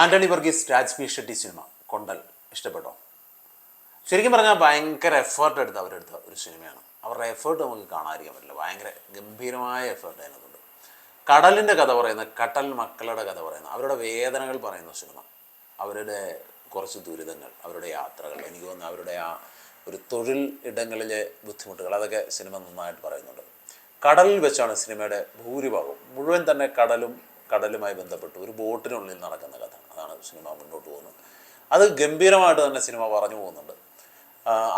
Antony Varghese Raj P Shetty cinema Kondal ഇഷ്ടപ്പെട്ടോ? ശരിക്കും പറഞ്ഞാൽ ഭയങ്കര എഫേർട്ട് എടുത്ത് അവരെടുത്ത ഒരു സിനിമയാണ്. അവരുടെ എഫേർട്ട് നമുക്ക് കാണാതിരിക്കാൻ പറ്റില്ല. ഭയങ്കര ഗംഭീരമായ എഫേർട്ട് അതിനകത്തുണ്ട്. കടലിന്റെ കഥ പറയുന്ന കടൽ മക്കളുടെ കഥ പറയുന്ന അവരുടെ വേദനകൾ പറയുന്ന സിനിമ. അവരുടെ കുറച്ച് ദുരിതങ്ങൾ അവരുടെ യാത്രകൾ എനിക്ക് തോന്നുന്നു അവരുടെ ആ ഒരു തൊഴിൽ ഇടങ്ങളിലെ ബുദ്ധിമുട്ടുകൾ അതൊക്കെ സിനിമ നന്നായിട്ട് പറയുന്നുണ്ട്. കടലിൽ വെച്ചാണ് സിനിമയുടെ ഭൂരിഭാഗം മുഴുവൻ തന്നെ കടലും കടലുമായി ബന്ധപ്പെട്ട് ഒരു ബോട്ടിനുള്ളിൽ നടക്കുന്ന കഥ. സിനിമ മുന്നോട്ട് പോകുന്നു. അത് ഗംഭീരമായിട്ട് തന്നെ സിനിമ പറഞ്ഞു പോകുന്നുണ്ട്.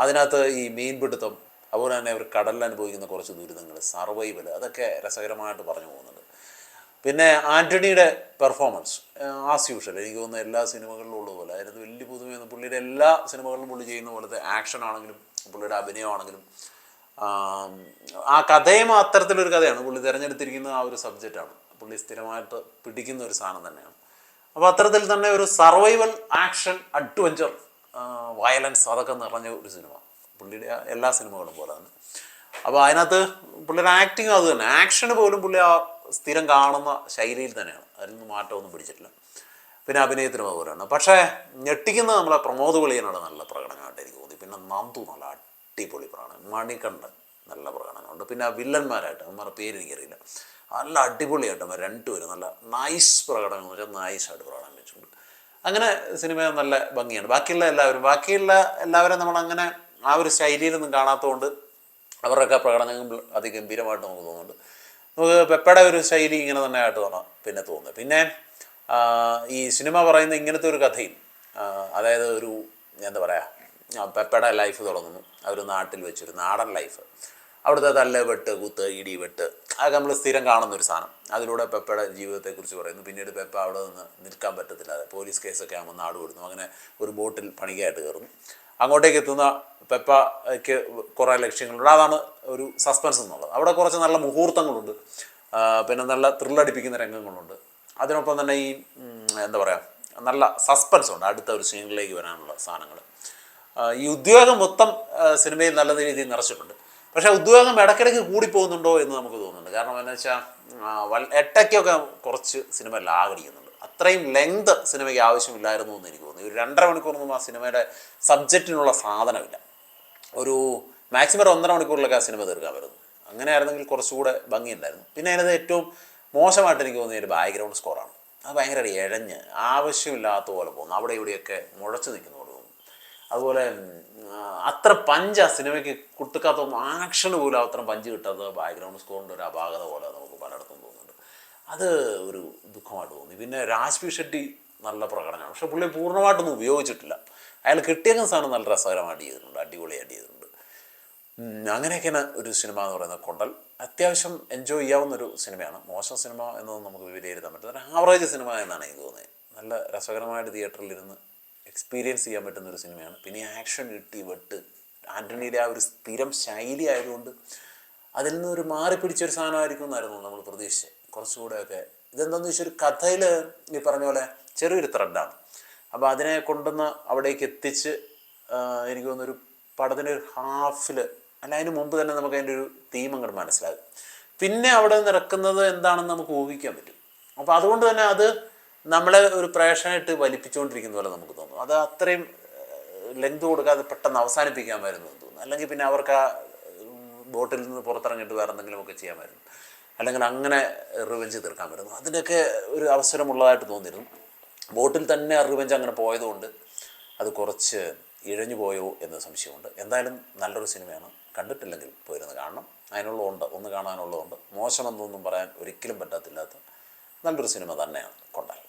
അതിനകത്ത് ഈ മീൻപിടുത്തം അതുപോലെ തന്നെ അവർ കടലിൽ അനുഭവിക്കുന്ന കുറച്ച് ദുരിതങ്ങൾ സർവൈവൽ അതൊക്കെ രസകരമായിട്ട് പറഞ്ഞു പോകുന്നുണ്ട്. പിന്നെ ആന്റണിയുടെ പെർഫോമൻസ് ആസ് യൂഷ്വൽ എനിക്ക് തോന്നുന്ന എല്ലാ സിനിമകളിലും ഉള്ളതുപോലെ അതിനകത്ത് വലിയ പുതുമയൊന്നും പുള്ളിയുടെ എല്ലാ സിനിമകളിലും പുള്ളി ചെയ്യുന്ന പോലത്തെ ആക്ഷൻ ആണെങ്കിലും പുള്ളിയുടെ അഭിനയമാണെങ്കിലും ആ കഥയും അത്തരത്തിലൊരു കഥയാണ്. പുള്ളി തിരഞ്ഞെടുത്തിരിക്കുന്ന ആ ഒരു സബ്ജക്റ്റാണ് പുള്ളി സ്ഥിരമായിട്ട് പിടിക്കുന്ന ഒരു സാധനം തന്നെയാണ്. അപ്പോൾ അത്തരത്തിൽ തന്നെ ഒരു സർവൈവൽ ആക്ഷൻ അഡ്വഞ്ചർ വയലൻസ് അതൊക്കെ നിറഞ്ഞ ഒരു സിനിമ. പുള്ളിയുടെ എല്ലാ സിനിമകളും പോലെ തന്നെ. അപ്പോൾ അതിനകത്ത് പുള്ളിയുടെ ആക്ടിങ് അത് തന്നെ. ആക്ഷന് പോലും പുള്ളി ആ സ്ഥിരം കാണുന്ന ശൈലിയിൽ തന്നെയാണ്. അതിലൊന്നും മാറ്റമൊന്നും പിടിച്ചിട്ടില്ല. പിന്നെ അഭിനയത്തിനും അതുപോലെയാണ് പക്ഷേ ഞെട്ടിക്കുന്ന നമ്മളെ പ്രമോദ് കുളിയനാണ് നല്ല പ്രകടനമായിട്ട് എനിക്ക് തോന്നി. പിന്നെ നന്ദു നല്ല അടിപൊളി പ്രകടനം. മണികണ്ഠൻ നല്ല പ്രകടനമുണ്ട്. പിന്നെ ആ വില്ലന്മാരായിട്ട്. അവന്മാരുടെ പേര് എനിക്കറിയില്ല. നല്ല അടിപൊളിയായിട്ട് അവർ രണ്ടുപേരും നല്ല നൈസ് പ്രകടനം എന്ന് വെച്ചാൽ നൈസായിട്ട് പ്രകടനം വെച്ചിട്ടുണ്ട്. അങ്ങനെ സിനിമ നല്ല ഭംഗിയാണ് ബാക്കിയുള്ള എല്ലാവരും ബാക്കിയുള്ള എല്ലാവരും നമ്മൾ അങ്ങനെ ആ ഒരു ശൈലിയിലൊന്നും കാണാത്തതുകൊണ്ട് അവരുടെയൊക്കെ പ്രകടനങ്ങൾ അതിഗംഭീരമായിട്ട് നമുക്ക് തോന്നുന്നുണ്ട്. നമുക്ക് പെപ്പയുടെ ഒരു ശൈലി ഇങ്ങനെ തന്നെ ആയിട്ട് തോന്നാം പിന്നെ തോന്നുന്നത്. പിന്നെ ഈ സിനിമ പറയുന്ന ഇങ്ങനത്തെ ഒരു കഥയും അതായത് ഒരു എന്താ പറയുക പെപ്പയുടെ ലൈഫ് തുടങ്ങുന്നു. ഒരു നാട്ടിൽ വെച്ചൊരു നാടൻ ലൈഫ് അവിടുത്തെ തല്ല് വെട്ട് കുത്ത് ഇടി വെട്ട് അതൊക്കെ നമ്മൾ സ്ഥിരം കാണുന്ന ഒരു സാധനം. അതിലൂടെ പെപ്പയുടെ ജീവിതത്തെക്കുറിച്ച് പറയുന്നു. പിന്നീട് പെപ്പ അവിടെ നിന്ന് നിൽക്കാൻ പറ്റത്തില്ലാതെ പോലീസ് കേസൊക്കെ ആകുമ്പോൾ നാട് കൊടുത്തു അങ്ങനെ ഒരു ബോട്ടിൽ പണിക്കായിട്ട് കയറുന്നു. അങ്ങോട്ടേക്ക് എത്തുന്ന പെപ്പയ്ക്ക് കുറേ ലക്ഷ്യങ്ങളുണ്ട്. അതാണ് ഒരു സസ്പെൻസ് എന്നുള്ളത്. അവിടെ കുറച്ച് നല്ല മുഹൂർത്തങ്ങളുണ്ട്. പിന്നെ നല്ല ത്രില്ലടിപ്പിക്കുന്ന രംഗങ്ങളുണ്ട്. അതിനൊപ്പം തന്നെ ഈ എന്താ പറയുക നല്ല സസ്പെൻസ് ഉണ്ട്. അടുത്ത ഒരു സീനിലേക്ക് വരാനുള്ള സാധനങ്ങൾ. ഈ ഉദ്യോഗം മൊത്തം സിനിമയിൽ നല്ല രീതിയിൽ നിറച്ചിട്ടുണ്ട്. പക്ഷേ ഉദ്യോഗം ഇടയ്ക്കിടയ്ക്ക് കൂടിപ്പോകുന്നുണ്ടോ എന്ന് നമുക്ക് തോന്നുന്നുണ്ട്. കാരണം എന്താ വെച്ചാൽ എട്ടയ്ക്കൊക്കെ കുറച്ച് സിനിമ ലാഗടിക്കുന്നുണ്ട്. അത്രയും ലെങ്ത് സിനിമയ്ക്ക് ആവശ്യമില്ലായിരുന്നു എന്ന് എനിക്ക് തോന്നുന്നു. ഒരു രണ്ടര മണിക്കൂറൊന്നും ആ സിനിമയുടെ സബ്ജക്റ്റിനുള്ള സാധനമില്ല. ഒരു മാക്സിമം ഒരു ഒന്നര മണിക്കൂറിലൊക്കെ ആ സിനിമ തീർക്കാൻ വരുന്നു അങ്ങനെ ആയിരുന്നെങ്കിൽ കുറച്ചുകൂടെ ഭംഗിയുണ്ടായിരുന്നു. പിന്നെ അതിനകത്ത് ഏറ്റവും മോശമായിട്ട് എനിക്ക് തോന്നിയ ഒരു ബാക്ക്ഗ്രൗണ്ട് സ്കോറാണ്. അത് ഭയങ്കര ഇഴഞ്ഞ് ആവശ്യമില്ലാത്ത പോലെ പോകുന്നു. അവിടെ ഇവിടെയൊക്കെ മുഴച്ചു നിൽക്കുന്ന അതുപോലെ അത്ര പഞ്ച് ആ സിനിമയ്ക്ക് കുട്ടിക്കാത്ത ആക്ഷൻ പോലും അത്ര പഞ്ച് കിട്ടാത്ത ബാക്ക്ഗ്രൗണ്ട് സ്കോറിന്റെ ഒരു അപാകത പോലെ നമുക്ക് പലയിടത്തും തോന്നുന്നുണ്ട്. അത് ഒരു ദുഃഖമായിട്ട് തോന്നി. പിന്നെ രാജ്പി ഷെട്ടി നല്ല പ്രകടനമാണ്. പക്ഷെ പുള്ളി പൂർണമായിട്ടൊന്നും ഉപയോഗിച്ചിട്ടില്ല. അയാൾ കിട്ടിയേക്കുന്ന സാധനം നല്ല രസകരമായിട്ട് ചെയ്തിട്ടുണ്ട് അടിപൊളിയായിട്ട് ചെയ്തിട്ടുണ്ട്. അങ്ങനെയൊക്കെയാണ് ഒരു സിനിമ എന്ന് പറയുന്നത്. കൊണ്ടൽ അത്യാവശ്യം എൻജോയ് ചെയ്യാവുന്ന ഒരു സിനിമയാണ്. മോശം സിനിമ എന്നൊന്നും നമുക്ക് വിലയിരുത്താൻ പറ്റില്ല. ഒരു ആവറേജ് സിനിമ എന്നാണ് എനിക്ക് തോന്നുന്നത് നല്ല രസകരമായിട്ട് തിയേറ്ററിൽ ഇരുന്ന് എക്സ്പീരിയൻസ് ചെയ്യാൻ പറ്റുന്ന ഒരു സിനിമയാണ്. പിന്നെ ആക്ഷൻ ഇട്ടി വെട്ട് ആന്റണിയുടെ ആ ഒരു സ്ഥിരം ശൈലി ആയതുകൊണ്ട് അതിൽ നിന്ന് ഒരു മാറി പിടിച്ചൊരു സാധനമായിരിക്കും എന്നായിരുന്നു നമ്മൾ പ്രതീക്ഷിച്ചത്. കുറച്ചുകൂടെയൊക്കെ ഇതെന്താണെന്ന് വെച്ചാൽ ഒരു കഥയിൽ ഈ പറഞ്ഞ പോലെ ചെറിയൊരു ത്രെഡാണ് അപ്പോൾ അതിനെ കൊണ്ടുവന്ന് അവിടേക്ക് എത്തിച്ച് എനിക്ക് തോന്നുന്നൊരു പടത്തിന്റെ ഒരു ഹാഫിൽ അല്ല അതിന് മുമ്പ് തന്നെ നമുക്ക് അതിന്റെ ഒരു തീം അങ്ങോട്ട് മനസ്സിലാകും പിന്നെ അവിടെ നടക്കുന്നത് എന്താണെന്ന് നമുക്ക് ഊഹിക്കാൻ പറ്റും. അപ്പോൾ അതുകൊണ്ട് തന്നെ അത് നമ്മളെ ഒരു പ്രേക്ഷകനായിട്ട് വലിപ്പിച്ചുകൊണ്ടിരിക്കുന്ന പോലെ നമുക്ക് തോന്നും. അത് അത്രയും ലെങ്ത് കൊടുക്കാതെ പെട്ടെന്ന് അവസാനിപ്പിക്കാമായിരുന്നു എന്ന് തോന്നുന്നു. അല്ലെങ്കിൽ പിന്നെ അവർക്ക് ആ ബോട്ടിൽ നിന്ന് പുറത്തിറങ്ങിയിട്ട് വേറെ എന്തെങ്കിലുമൊക്കെ ചെയ്യാമായിരുന്നു. അല്ലെങ്കിൽ അങ്ങനെ റിവെഞ്ച് തീർക്കാമായിരുന്നു. അതിനൊക്കെ ഒരു അവസരമുള്ളതായിട്ട് തോന്നിയിരുന്നു. ബോട്ടിൽ തന്നെ റിവെഞ്ച് അങ്ങനെ പോയതുകൊണ്ട് അത് കുറച്ച് ഇഴഞ്ഞു പോയോ എന്ന് സംശയമുണ്ട്. എന്തായാലും നല്ലൊരു സിനിമയാണ്. കണ്ടിട്ടില്ലെങ്കിൽ പോയിരുന്ന് കാണണം. അതിനുള്ളതുണ്ട്. ഒന്ന് കാണാനുള്ളതുണ്ട്. മോശമെന്നൊന്നും പറയാൻ ഒരിക്കലും പറ്റാത്തില്ലാത്ത നല്ലൊരു സിനിമ തന്നെയാണ് കൊണ്ടാൽ.